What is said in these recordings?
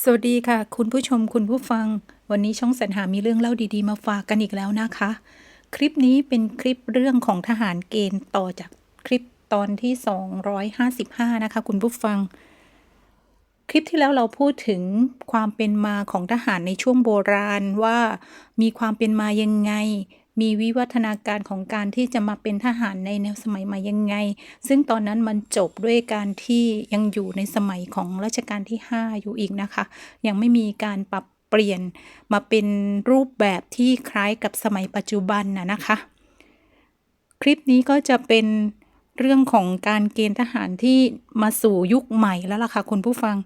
สวัสดีค่ะ คุณผู้ชมคุณผู้ฟัง วันนี้ช่องสรรหามีเรื่องเล่าดีๆ มาฝากกันอีกแล้วนะคะ คลิปนี้เป็นคลิปเรื่องของทหารเกณฑ์ต่อจากคลิปตอนที่ 255 นะคะ คุณผู้ฟัง คลิปที่แล้วเราพูดถึงความเป็นมาของทหารในช่วงโบราณว่ามีความเป็นมายังไง มีวิวัฒนาการของการที่จะมาเป็นทหารในแนวสมัยใหม่ยังไง ซึ่งตอนนั้นมันจบด้วยการที่ยังอยู่ในสมัยของรัชกาลที่ 5 อยู่อีกนะคะ ยังไม่มีการปรับเปลี่ยนมาเป็นรูปแบบที่คล้ายกับสมัยปัจจุบันนะนะคะ คลิปนี้ก็จะเป็นเรื่องของการเกณฑ์ทหารที่มาสู่ยุคใหม่แล้วล่ะค่ะคุณผู้ฟัง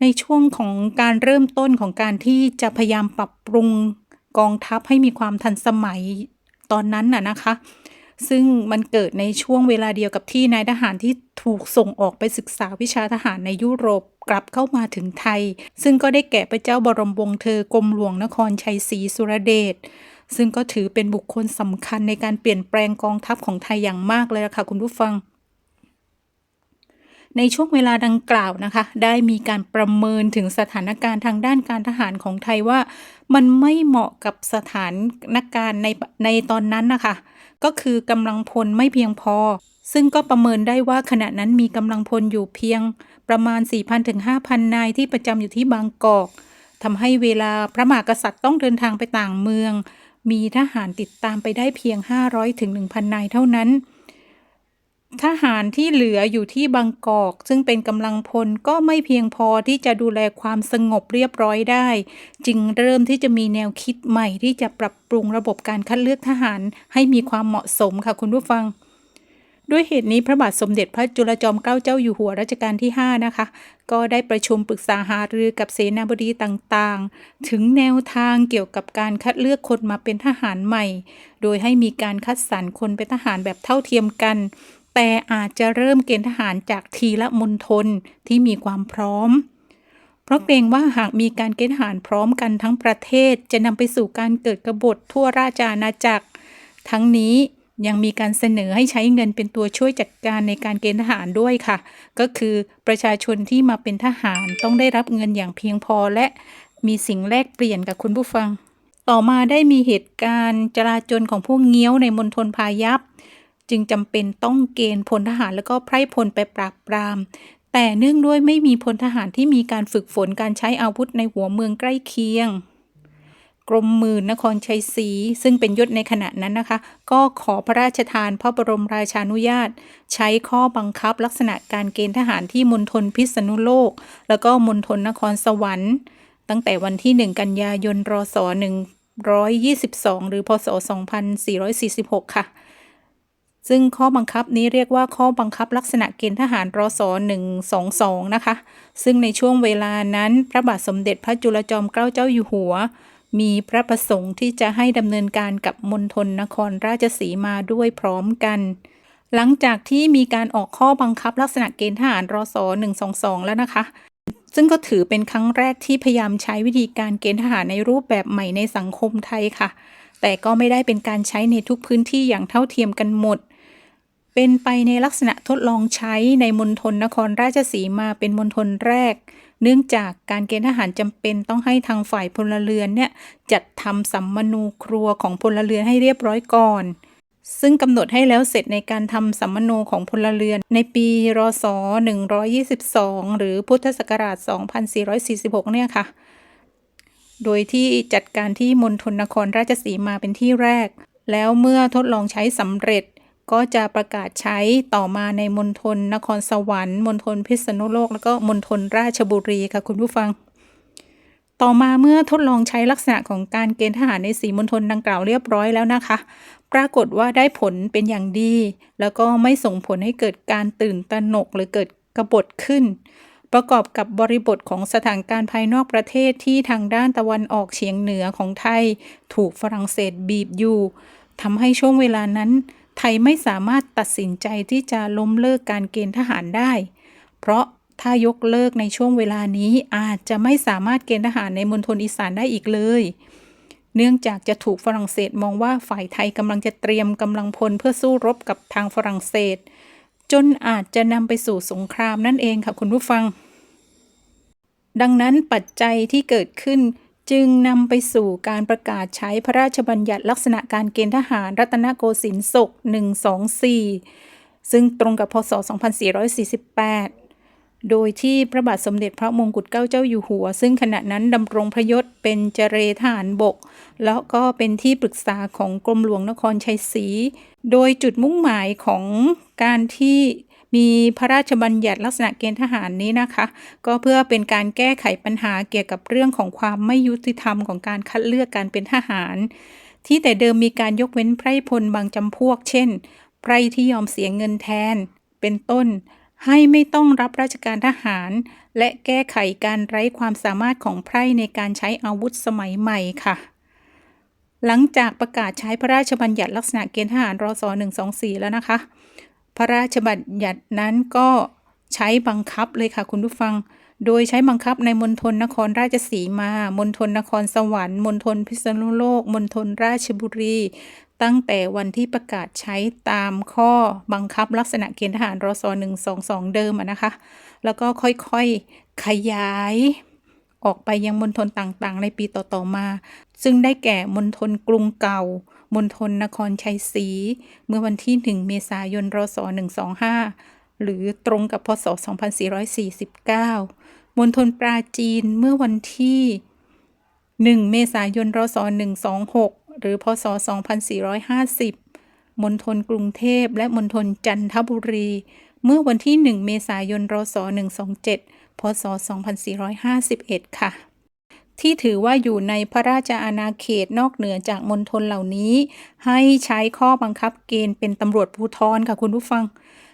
ในช่วงของการเริ่มต้นของการที่จะพยายามปรับปรุง กองทัพให้มีความทันสมัยตอนนั้นน่ะนะคะ ซึ่งมันเกิดในช่วงเวลาเดียวกับที่นายทหารที่ถูกส่งออกไปศึกษาวิชาทหารในยุโรปกลับเข้ามาถึงไทย ซึ่งก็ได้แก่พระเจ้าบรมวงศ์เธอกรมหลวงนครชัยศรีสุรเดชซึ่งก็ถือเป็นบุคคลสำคัญในการเปลี่ยนแปลงกองทัพของไทยอย่างมากเลยล่ะค่ะคุณผู้ฟัง ในช่วงเวลาดังกล่าวนะคะ ได้มีการประเมินถึงสถานการณ์ทางด้านการทหารของไทยว่า มันไม่เหมาะกับสถานการณ์ในในตอนนั้นนะคะ ก็คือกำลังพลไม่เพียงพอ ซึ่งก็ประเมินได้ว่าขณะนั้นมีกำลังพลอยู่เพียง ประมาณ 4,000ถึง5,000 นายที่ประจำอยู่ที่บางกอกทำให้เวลาพระมหากษัตริย์ต้องเดินทางไปต่างเมือง มีทหารติดตามไปได้เพียง 500ถึง1,000 นายเท่านั้น ทหารที่เหลืออยู่ที่บางกอก ซึ่งเป็นกำลังพลก็ไม่เพียงพอที่จะดูแลความสงบเรียบร้อยได้ จึงเริ่มที่จะมีแนวคิดใหม่ที่จะปรับปรุงระบบการคัดเลือกทหารให้มีความเหมาะสมค่ะคุณผู้ฟังด้วยเหตุนี้พระบาทสมเด็จพระจุลจอมเกล้าเจ้าอยู่หัวรัชกาลที่ 5 นะคะ ก็ได้ประชุมปรึกษาหารือกับเสนาบดีต่างๆ ถึงแนวทางเกี่ยวกับการคัดเลือกคนมาเป็นทหารใหม่ โดยให้มีการคัดสรรคนเป็นทหารแบบเท่าเทียมกัน แต่อาจจะเริ่มเกณฑ์ทหารจากทีละมณฑลที่มีความพร้อม เพราะเกรงว่าหากมีการเกณฑ์ทหารพร้อมกันทั้งประเทศจะนำไปสู่การเกิดกบฏทั่วราชอาณาจักร ทั้งนี้ยังมีการเสนอให้ใช้เงินเป็นตัวช่วยจัดการในการเกณฑ์ทหารด้วยค่ะ ก็คือประชาชนที่มาเป็นทหารต้องได้รับเงินอย่างเพียงพอและมีสิ่งแลกเปลี่ยนกับคุณผู้ฟัง ต่อมาได้มีเหตุการณ์จลาจลของพวกเงี้ยวในมณฑลพายัพ จึงจำเป็นต้องเกณฑ์พลทหารแล้วก็ไพร่พลไปปราบปราม แต่เนื่องด้วยไม่มีพลทหารที่มีการฝึกฝนการใช้อาวุธในหัวเมืองใกล้เคียง กรมหมื่นนครชัยศรีซึ่งเป็นยศในขณะนั้นนะคะ ก็ขอพระราชทานพระบรมราชานุญาต ใช้ข้อบังคับลักษณะการเกณฑ์ทหารที่มณฑลพิษณุโลก แล้วก็มณฑลนครสวรรค์ตั้งแต่วันที่ 1 กันยายนรศ122 หรือพศ 2446 ค่ะ ซึ่งข้อบังคับนี้เรียกว่าข้อบังคับลักษณะเกณฑ์ทหารรศ122 นะคะ ซึ่งในช่วงเวลานั้นพระบาทสมเด็จพระจุลจอมเกล้าเจ้าอยู่หัว มีพระประสงค์ที่จะให้ดำเนินการกับมณฑลนครราชสีมาด้วยพร้อมกัน หลังจากที่มีการออกข้อบังคับลักษณะเกณฑ์ทหารรศ122 แล้วนะคะ ซึ่งก็ถือเป็นครั้งแรกที่พยายามใช้วิธีการเกณฑ์ทหารในรูปแบบใหม่ในสังคมไทยค่ะ แต่ก็ไม่ได้เป็นการใช้ในทุกพื้นที่อย่างเท่าเทียมกันหมด เป็นไปในลักษณะทดลองใช้ในมณฑลนครราชสีมาเป็นมณฑลแรก เนื่องจากการเกณฑ์ทหารจำเป็นต้องให้ทางฝ่ายพลเรือนเนี่ยจัดทำสัมมนูครัวของพลเรือนให้เรียบร้อยก่อนซึ่งกำหนดให้แล้วเสร็จในการทำสัมมนูของพลเรือนในปี รศ 122 หรือพุทธศักราช 2446 เนี่ยค่ะ โดยที่จัดการที่มณฑลนครราชสีมาเป็นที่แรก แล้วเมื่อทดลองใช้สำเร็จก็จะประกาศใช้ต่อมาในมณฑลนครสวรรค์มณฑลพิษณุโลก แล้วก็มณฑลราชบุรีค่ะคุณผู้ฟัง ต่อมาเมื่อทดลองใช้ลักษณะของการเกณฑ์ทหารในสีมณฑลดังกล่าวเรียบร้อยแล้วนะคะ ปรากฏว่าได้ผลเป็นอย่างดี แล้วก็ไม่ส่งผลให้เกิดการตื่นตระหนกหรือเกิดกบฏขึ้น ประกอบกับบริบทของสถานการณ์ภายนอกประเทศที่ทางด้านตะวันออกเฉียงเหนือของไทย ถูกฝรั่งเศสบีบอยู่ทำให้ช่วงเวลานั้น ไทยไม่สามารถตัดสินใจที่จะล้มเลิกการเกณฑ์ทหารได้ เพราะถ้ายกเลิกในช่วงเวลานี้อาจจะไม่สามารถเกณฑ์ทหารในมณฑลอีสานได้อีกเลย เนื่องจากจะถูกฝรั่งเศสมองว่าฝ่ายไทยกำลังจะเตรียมกำลังพลเพื่อสู้รบกับทางฝรั่งเศส จนอาจจะนำไปสู่สงครามนั่นเองค่ะคุณผู้ฟัง ดังนั้นปัจจัยที่เกิดขึ้นจึงนำไปสู่การประกาศใช้พระราชบัญญัติลักษณะการเกณฑ์ทหารรัตนโกสินทร์ศก 124 ซึ่งตรงกับพศ 2448 โดยที่พระบาทสมเด็จพระมงกุฎเกล้าเจ้าอยู่หัว ซึ่งขณะนั้นดำรงพระยศเป็นเจเรทหารบก แล้วก็เป็นที่ปรึกษาของกรมหลวงนครชัยศรี โดยจุดมุ่งหมายของการที่มีพระราชบัญญัติลักษณะเกณฑ์ทหารนี้นะคะ ก็เพื่อเป็นการแก้ไขปัญหาเกี่ยวกับเรื่องของความไม่ยุติธรรมของการคัดเลือกการเป็นทหาร ที่แต่เดิมมีการยกเว้นไพร่พลบางจำพวก เช่นไพร่ที่ยอมเสียเงินแทนเป็นต้น ให้ไม่ต้องรับราชการทหาร และแก้ไขการไร้ความสามารถของไพร่ในการใช้อาวุธสมัยใหม่ค่ะ หลังจากประกาศใช้พระราชบัญญัติลักษณะเกณฑ์ทหารรศ124 แล้วนะคะ พระราชบัญญัตินั้นก็ใช้บังคับเลยค่ะคุณผู้ฟัง โดยใช้บังคับในมณฑลนครราชสีมา มณฑลนครสวรรค์ มณฑลพิษณุโลก มณฑลราชบุรี ตั้งแต่วันที่ประกาศใช้ตามข้อบังคับลักษณะเกณฑ์ทหารรศ122 เดิมนะคะ แล้วก็ค่อยๆขยายออกไปยังมณฑลต่างๆ ในปีต่อๆมา ซึ่งได้แก่มณฑลกรุงเก่ามณฑลนครชัยศรี เมื่อวันที่ 1 เมษายน รศ 125 หรือตรงกับพศ 2449 มณฑลปราจีนเมื่อวันที่ 1 เมษายนรศ126 หรือพศ 2450 มณฑลกรุงเทพและมณฑลจันทบุรี เมื่อวันที่ 1 เมษายนรศ127 พศ 2451 ค่ะ ที่ถือว่าอยู่ในพระราชอาณาเขตนอกเหนือจากมณฑลเหล่านี้ ให้ใช้ข้อบังคับเกณฑ์เป็นตำรวจภูธรค่ะคุณผู้ฟัง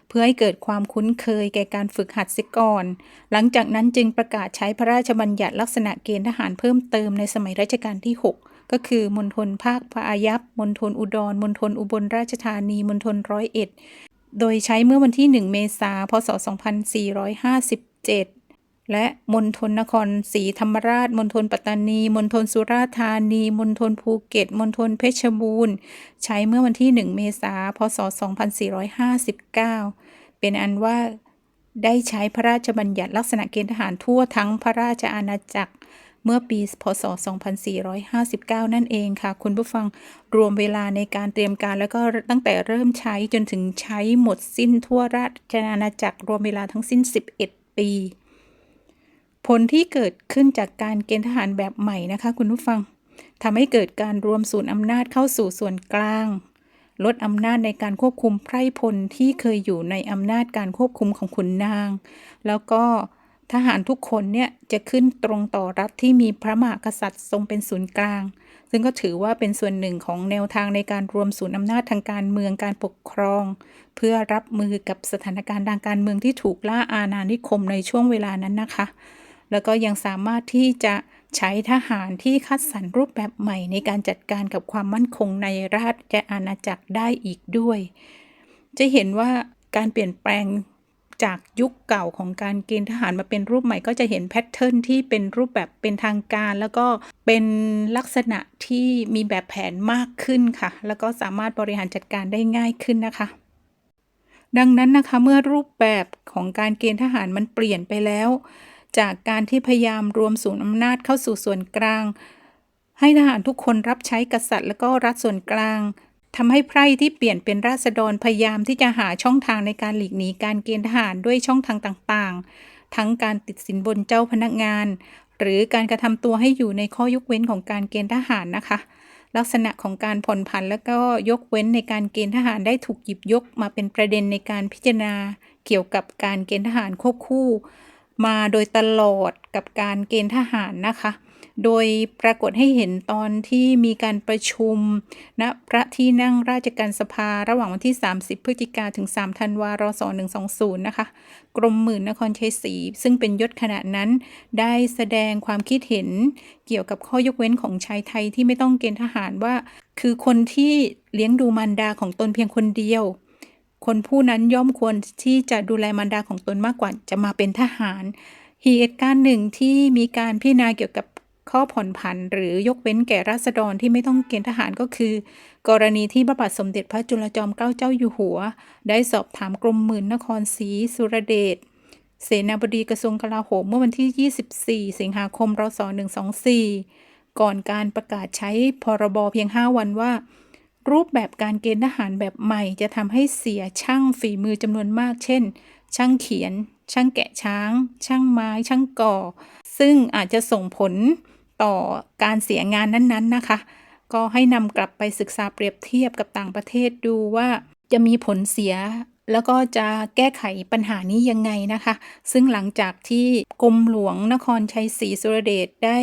เพื่อให้เกิดความคุ้นเคยแก่การฝึกหัดเสียก่อน หลังจากนั้นจึงประกาศใช้พระราชบัญญัติลักษณะเกณฑ์ทหารเพิ่มเติมในสมัยรัชกาลที่ 6 ก็คือมณฑลภาคพายัพมณฑลอุดรมณฑลอุบลราชธานีมณฑลร้อยเอ็ดโดยใช้เมื่อวันที่ 1 เมษายน พศ 2457 และมณฑลนครศรีธรรมราชมณฑลปัตตานีมณฑลสุราษฎร์ธานีมณฑลภูเก็ตมณฑลเพชรบูรณ์ ใช้เมื่อวันที่ 1 เมษายนพศ 2459 เป็นอันว่าได้ใช้พระราชบัญญัติลักษณะเกณฑ์ทหารทั่วทั้งพระราชอาณาจักรเมื่อปี พศ 2459 นั่นเองค่ะ คุณผู้ฟังรวมเวลาในการเตรียมการแล้วก็ตั้งแต่เริ่มใช้จนถึงใช้หมดสิ้นทั่วราชอาณาจักรรวมเวลาทั้งสิ้น 11 ปี ผลที่เกิดขึ้นจากการเกณฑ์ทหารแบบใหม่นะคะคุณผู้ฟังทำให้เกิดการรวมศูนย์อำนาจเข้าสู่ส่วนกลาง ลดอำนาจในการควบคุมไพร่พลที่เคยอยู่ในอำนาจการควบคุมของขุนนาง แล้วก็ทหารทุกคนเนี่ยจะขึ้นตรงต่อรัฐที่มีพระมหากษัตริย์ทรงเป็นศูนย์กลาง ซึ่งก็ถือว่าเป็นส่วนหนึ่งของแนวทางในการรวมศูนย์อำนาจทางการเมืองการปกครอง เพื่อรับมือกับสถานการณ์ทางการเมืองที่ถูกล่าอาณานิคมในช่วงเวลานั้นนะคะ แล้วก็ยังสามารถที่จะใช้ทหารที่คัดสรรรูปแบบใหม่ในการจัดการกับความมั่นคงในราชอาณาจักรได้อีกด้วย จะเห็นว่าการเปลี่ยนแปลงจากยุคเก่าของการเกณฑ์ทหารมาเป็นรูปใหม่ก็จะเห็นแพทเทิร์นที่เป็นรูปแบบเป็นทางการ แล้วก็เป็นลักษณะที่มีแบบแผนมากขึ้นค่ะ แล้วก็สามารถบริหารจัดการได้ง่ายขึ้นนะคะ ดังนั้นนะคะเมื่อรูปแบบของการเกณฑ์ทหารมันเปลี่ยนไปแล้ว จากการที่พยายามรวมศูนย์อำนาจเข้าสู่ส่วนกลาง ให้ทหารทุกคนรับใช้กษัตริย์แล้วก็รัฐส่วนกลางทำให้ไพร่ที่เปลี่ยนเป็นราษฎรพยายามที่จะหาช่องทางในการหลีกหนีการเกณฑ์ทหารด้วยช่องทางต่างๆ ทั้งการติดสินบนเจ้าพนักงาน หรือการกระทำตัวให้อยู่ในข้อยกเว้นของการเกณฑ์ทหารนะคะ ลักษณะของการผ่อนผันและก็ยกเว้นในการเกณฑ์ทหารได้ถูกหยิบยกมาเป็นประเด็นในการพิจารณา เกี่ยวกับการเกณฑ์ทหารควบคู่ มาโดยตลอดกับการเกณฑ์ทหารนะคะ โดยปรากฏให้เห็นตอนที่มีการประชุมณนะพระที่นั่งราชการสภาระหว่างวันที่ 30 พฤศจิกาถึง 3 ธันวารศ120 นะคะ กรมหมื่นนครชัยศรีซึ่งเป็นยศขณะนั้น ได้แสดงความคิดเห็นเกี่ยวกับข้อยกเว้นของชายไทยที่ไม่ต้องเกณฑ์ทหารว่า คือคนที่เลี้ยงดูมารดาของตนเพียงคนเดียว คนผู้นั้นย่อมควรที่จะดูแลมารดาของตนมากกว่าจะมาเป็นทหารเหตุการณ์หนึ่งที่มีการพิจารณาเกี่ยวกับข้อผ่อนผันหรือยกเว้นแก่ราษฎรที่ไม่ต้องเกณฑ์ทหารก็คือ กรณีที่พระบาทสมเด็จพระจุลจอมเกล้าเจ้าอยู่หัว ได้สอบถามกรมหมื่นนครศรีสุรเดชเสนาบดีกระทรวงกลาโหมเมื่อวันที่ 24 สิงหาคมรศ124 ก่อนการประกาศใช้พรบเพียง 5 วันว่า รูปแบบการเกณฑ์ทหารแบบใหม่จะทำให้เสียช่างฝีมือจำนวนมาก เช่น ช่างเขียน ช่างแกะช้าง ช่างไม้ ช่างก่อ ซึ่งอาจจะส่งผลต่อการเสียงานนั้นๆนะคะ ก็ให้นำกลับไปศึกษาเปรียบเทียบกับต่างประเทศดูว่าจะมีผลเสียแล้วก็จะแก้ไขปัญหานี้ยังไงนะคะ ซึ่งหลังจากที่กรมหลวงนครชัยศรีสุรเดชได้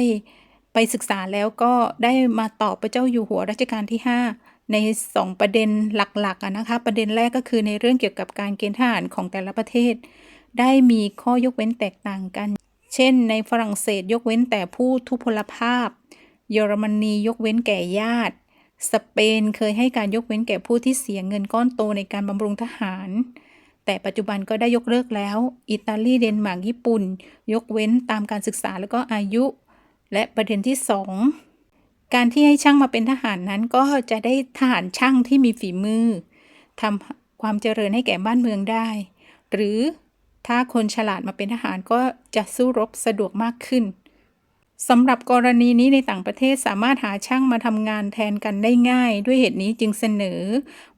ไปศึกษาแล้วก็ได้มาตอบพระเจ้าอยู่หัวรัชกาลที่ 5 ใน 2 ประเด็นหลักๆะนะคะ ประเด็นแรกก็คือในเรื่องเกี่ยวกับการเกณฑ์ทหารของแต่ละประเทศ ได้มีข้อยกเว้นแตกต่างกัน เช่น ในฝรั่งเศสยกเว้นแต่ผู้ทุพพลภาพ เยอรมนียกเว้นแก่ญาติ สเปนเคยให้การยกเว้นแก่ผู้ที่เสียเงินก้อนโตในการบำรุงทหาร แต่ปัจจุบันก็ได้ยกเลิกแล้ว อิตาลีเดนมาร์กญี่ปุ่น ยกเว้นตามการศึกษาแล้วก็อายุ และประเด็นที่ 2 การที่ให้ช่างมาเป็นทหารนั้นก็จะได้ทหารช่างที่มีฝีมือทำความเจริญให้แก่บ้านเมืองได้ หรือถ้าคนฉลาดมาเป็นทหารก็จะสู้รบสะดวกมากขึ้นสำหรับกรณีนี้ในต่างประเทศสามารถหาช่างมาทำงานแทนกันได้ง่าย ด้วยเหตุนี้จึงเสนอ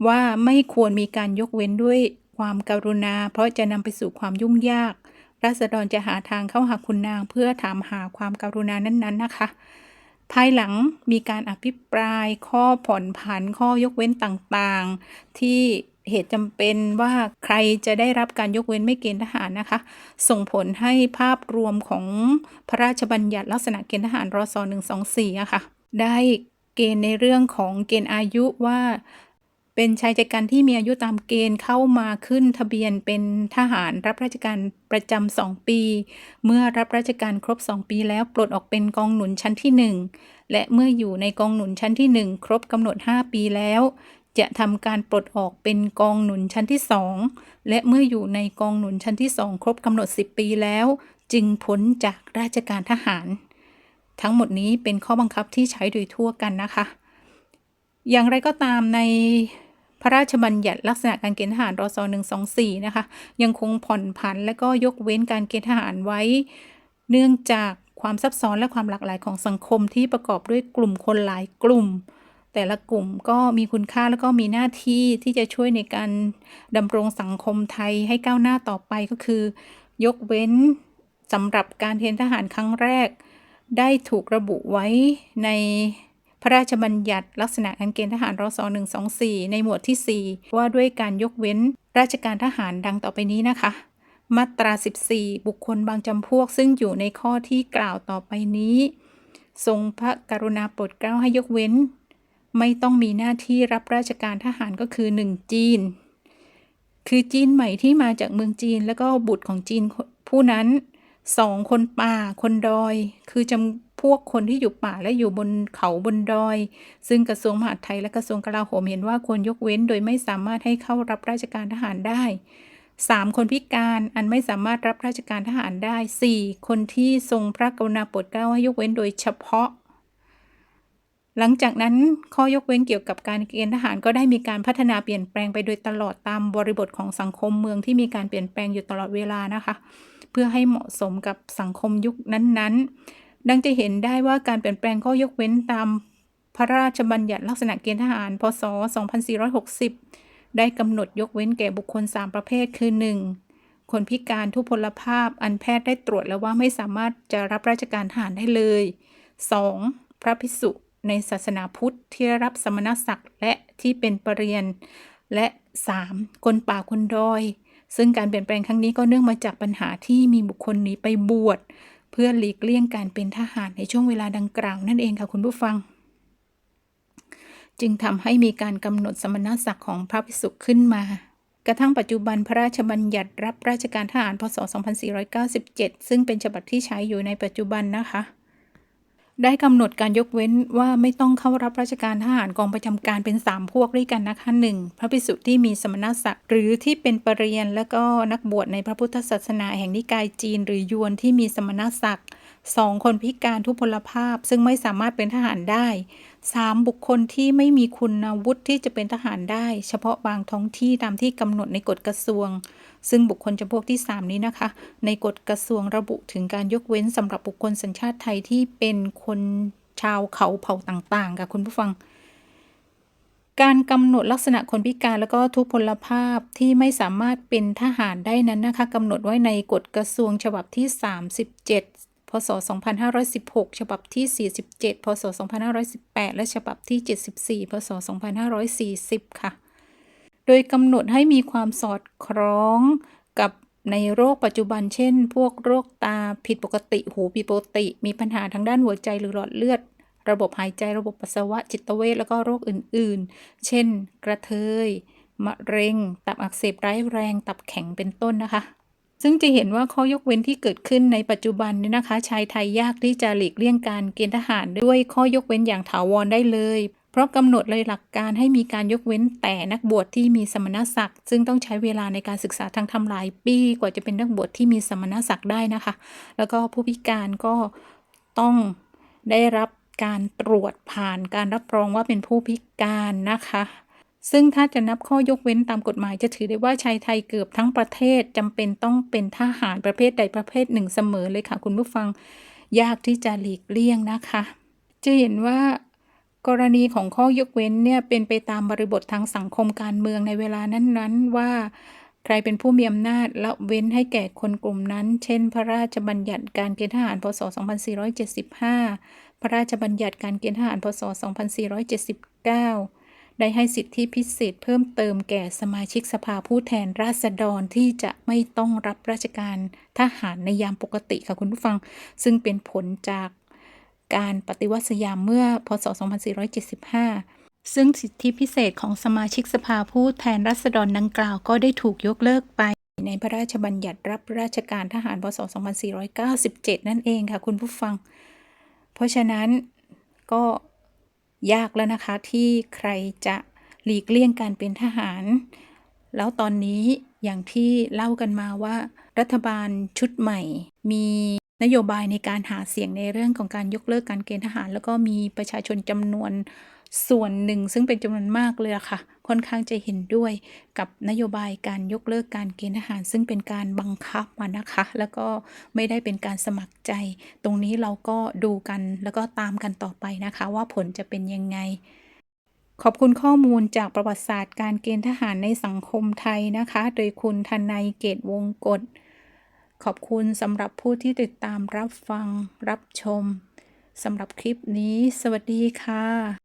ว่าไม่ควรมีการยกเว้นด้วยความการุณา เพราะจะนำไปสู่ความยุ่งยาก ราษฎรจะหาทางเข้าหาคุณนางเพื่อถามหาความการุณานั้นๆนะคะ ภายหลังมีการอภิปรายข้อผ่อนผันข้อยกเว้นต่างๆ ที่เหตุจำเป็นว่าใครจะได้รับการยกเว้นไม่เกณฑ์ทหารนะคะ ส่งผลให้ภาพรวมของพระราชบัญญัติลักษณะเกณฑ์ทหารรศ124อะค่ะ ได้เกณฑ์ในเรื่องของเกณฑ์อายุว่า เป็นชายชะกันที่มีอายุตามเกณฑ์เข้ามาขึ้นทะเบียนเป็นทหารรับราชการประจำสองปี เมื่อรับราชการครบ2ปีแล้วปลดออกเป็นกองหนุนชั้นที่1และเมื่ออยู่ในกองหนุนชั้นที่1ครบกำหนด 5 ปีแล้ว จะทำการปลดออกเป็นกองหนุนชั้นที่2และเมื่ออยู่ในกองหนุนชั้นที่2ครบกำหนด 10 ปีแล้ว จึงพ้นจากราชการทหาร ทั้งหมดนี้เป็นข้อบังคับที่ใช้โดยทั่วกันนะคะ อย่างไรก็ตามใน พระราชบัญญัติลักษณะการเกณฑ์ทหารรศ124 นะคะ ยังคงผ่อนผันและก็ยกเว้นการเกณฑ์ทหารไว้ เนื่องจากความซับซ้อนและความหลากหลายของสังคมที่ประกอบด้วยกลุ่มคนหลายกลุ่ม แต่ละกลุ่มก็มีคุณค่าแล้วก็มีหน้าที่ที่จะช่วยในการดำรงสังคมไทยให้ก้าวหน้าต่อไปก็คือ ยกเว้นสำหรับการเกณฑ์ทหารครั้งแรก ได้ถูกระบุไว้ใน ระราชบัญญัติลักษณะการเกณฑ์ทหารรศ124 ในหมวดที่ 4 ว่าด้วยการยกเว้นราชการทหารดังต่อไปนี้นะคะ มาตรา 14 บุคคลบางจำพวกซึ่งอยู่ในข้อที่กล่าวต่อไปนี้ ทรงพระกรุณาโปรดเกล้าให้ยกเว้น ไม่ต้องมีหน้าที่รับราชการทหารก็คือ 1 จีน คือจีนใหม่ที่มาจากเมืองจีนแล้วก็บุตรของจีนผู้นั้นสองคนป่า คนดอย คือจำ วกคนที่อยู่ป่าและอยู่บนเขาบนดอย ซึ่งกระทรวงมหาดไทยและกระทรวงกลาโหมเห็นว่าควรยกเว้นโดยไม่สามารถให้เข้ารับราชการทหารได้ 3. คนพิการอันไม่สามารถรับราชการทหารได้ 4. คนที่ทรงพระกรุณาโปรดเกล้าให้ยกเว้นโดยเฉพาะ หลังจากนั้นข้อยกเว้นเกี่ยวกับการเกณฑ์ทหารก็ได้มีการพัฒนาเปลี่ยนแปลงไปโดยตลอดตามบริบทของสังคมเมืองที่มีการเปลี่ยนแปลงอยู่ตลอดเวลานะคะ เพื่อให้เหมาะสมกับสังคมยุคนั้นๆ ดังจะเห็นได้ว่าการเปลี่ยนแปลงข้อยกเว้นตามพระราชบัญญัติลักษณะเกณฑ์ทหาร พศ 2460 ได้กำหนดยกเว้นแก่บุคคล 3 ประเภทคือ 1. คนพิการทุพพลภาพอันแพทย์ได้ตรวจแล้วว่าไม่สามารถจะรับราชการทหารได้เลย 2. พระภิกษุในศาสนาพุทธที่ได้รับสมณศักดิ์และที่เป็นปรริญญาและ 3. คนป่าคนดอย ซึ่งการเปลี่ยนแปลงครั้งนี้ก็เนื่องมาจากปัญหาที่มีบุคคลหนีไปบวช เพื่อหลีกเลี่ยงการเป็นทหารในช่วงเวลาดังกล่าวนั่นเองค่ะคุณผู้ฟัง จึงทำให้มีการกำหนดสมณศักดิ์ของพระภิกษุขึ้นมา กระทั่งปัจจุบันพระราชบัญญัติรับราชการทหารพศ 2497 ซึ่งเป็นฉบับที่ใช้อยู่ในปัจจุบันนะคะ ได้กำหนดการยกเว้นว่าไม่ต้องเข้ารับราชการทหารกองประจำการเป็น 3 พวกด้วยกันนะคะ 1. พระภิกษุที่มีสมณศักดิ์หรือที่เป็นปรริญญาและก็นักบวชในพระพุทธศาสนาแห่งนิกายจีน หรือยวนที่มีสมณศักดิ์ 2. คนพิการทุพพลภาพซึ่งไม่สามารถเป็นทหารได้ 3. บุคคลที่ไม่มีคุณวุฒิที่จะเป็นทหารได้ เฉพาะบางท้องที่ตามที่กำหนดในกฎกระทรวง ซึ่งบุคคลจำพวกที่ 3 นี้นะคะ ในกฎกระทรวงระบุถึงการยกเว้นสำหรับบุคคลสัญชาติไทยที่เป็นคนชาวเขาเผ่าต่างๆค่ะคุณผู้ฟัง การกำหนดลักษณะคนพิการแล้วก็ทุพพลภาพที่ไม่สามารถเป็นทหารได้นั้นนะคะกำหนดไว้ในกฎกระทรวงฉบับที่ 37พศ 2516 ฉบับที่ 47 พศ 2518 และฉบับที่ 74 พศ 2540 ค่ะ โดยกำหนดให้มีความสอดคล้องกับในโรคปัจจุบันเช่น พวกโรคตาผิดปกติ หูผิดปกติ มีปัญหาทางด้านหัวใจหรือหลอดเลือด ระบบหายใจระบบปัสสาวะจิตเวชแล้วก็โรคอื่น ๆ เช่น กระเทย มะเร็ง ตับอักเสบร้ายแรง ตับแข็งเป็นต้นนะคะ ซึ่งจะเห็นว่าข้อยกเว้นที่เกิดขึ้นในปัจจุบันนี้นะคะ ชายไทยยากที่จะหลีกเลี่ยงการเกณฑ์ทหารด้วยข้อยกเว้นอย่างถาวรได้เลย เพราะกำหนดเลยหลักการให้มีการยกเว้นแต่นักบวชที่มีสมณศักดิ์ ซึ่งต้องใช้เวลาในการศึกษาทางธรรมหลายปีกว่าจะเป็นนักบวชที่มีสมณศักดิ์ได้นะคะ แล้วก็ผู้พิการก็ต้องได้รับการตรวจผ่านการรับรองว่าเป็นผู้พิการนะคะ ซึ่งถ้าจะนับข้อยกเว้นตามกฎหมายจะถือได้ว่าชายไทยเกือบทั้งประเทศจำเป็นต้องเป็นทหารประเภทใดประเภทหนึ่งเสมอเลยค่ะ คุณผู้ฟังยากที่จะหลีกเลี่ยงนะคะ จะเห็นว่า กรณีของข้อยกเว้นเนี่ยเป็นไปตามบริบททางสังคมการเมืองในเวลานั้นๆ ว่า ใครเป็นผู้มีอำนาจละเว้นให้แก่คนกลุ่มนั้น เช่น พระราชบัญญัติการเกณฑ์ทหารพศ 2475 พระราชบัญญัติการเกณฑ์ทหารพศ 2479 ได้ให้สิทธิพิเศษเพิ่มเติมแก่สมาชิกสภาผู้แทนราษฎรที่จะไม่ต้องรับราชการทหารในยามปกติค่ะคุณผู้ฟัง ซึ่งเป็นผลจาก การปฏิวัติสยามเมื่อพศ 2475 ซึ่งสิทธิพิเศษของสมาชิกสภาผู้แทนราษฎรดังกล่าวก็ได้ถูกยกเลิกไป ในพระราชบัญญัติรับราชการทหารพศ 2497 นั่นเองค่ะคุณผู้ฟัง เพราะฉะนั้นก็ยากแล้วนะคะที่ใครจะหลีกเลี่ยงการเป็นทหาร แล้วตอนนี้อย่างที่เล่ากันมาว่า รัฐบาลชุดใหม่มี นโยบายในการหาเสียงในเรื่องของการยกเลิกการเกณฑ์ทหาร แล้วก็มีประชาชนจำนวนส่วนหนึ่ง ซึ่งเป็นจำนวนมากเลยค่ะ ค่อนข้างจะเห็นด้วยกับนโยบายการยกเลิกการเกณฑ์ทหาร ซึ่งเป็นการบังคับมานะคะ แล้วก็ไม่ได้เป็นการสมัครใจ ตรงนี้เราก็ดูกันแล้วก็ตามกันต่อไปนะคะ ว่าผลจะเป็นยังไงขอบคุณข้อมูลจากประวัติศาสตร์การเกณฑ์ทหารในสังคมไทยนะคะ โดยคุณทนายเกตวงกฎ ขอบคุณสำหรับผู้ที่ติดตามรับฟังรับชมสำหรับคลิปนี้ สวัสดีค่ะ